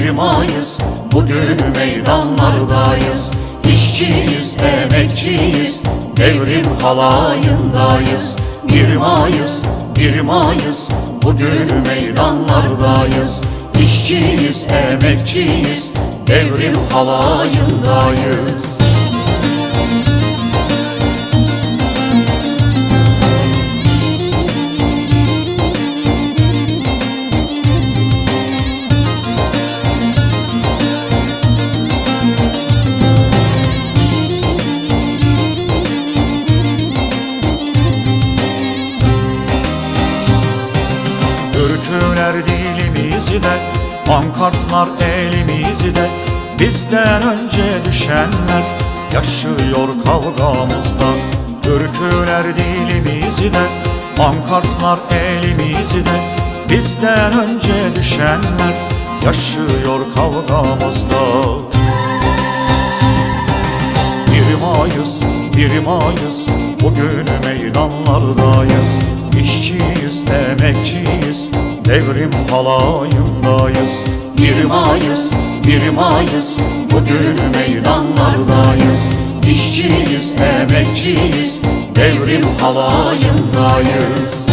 firmayız Bugün meydanlardayız. İşçiyiz, emekçiyiz Devrim halayındayız. Bir Mayıs, bir Mayıs Bugün meydanlardayız. İşçiyiz, emekçiyiz Devrim halayındayız Türküler dilimizde, pankartlar elimizde Bizden önce düşenler yaşıyor kavgamızda. Türküler dilimizde, pankartlar elimizde Bizden önce düşenler yaşıyor kavgamızda. Bir Mayıs, bir Mayıs Bugün meydanlardayız. İşçiyiz, emekçiyiz Devrim halayındayız Bir Mayıs, bir Mayıs Bugün meydanlardayız. İşçiyiz, emekçiyiz. Devrim halayındayız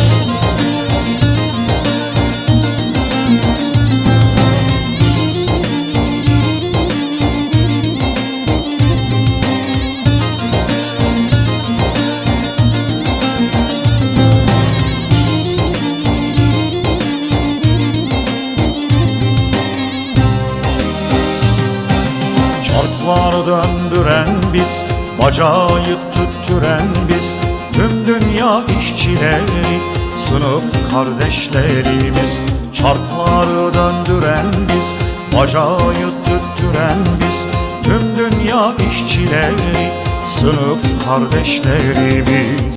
Çarklar döndüren biz Bacağı tüttüren biz Tüm dünya işçileri Sınıf kardeşlerimiz. Çarkları döndüren biz Bacağı tüttüren biz Tüm dünya işçileri Sınıf kardeşlerimiz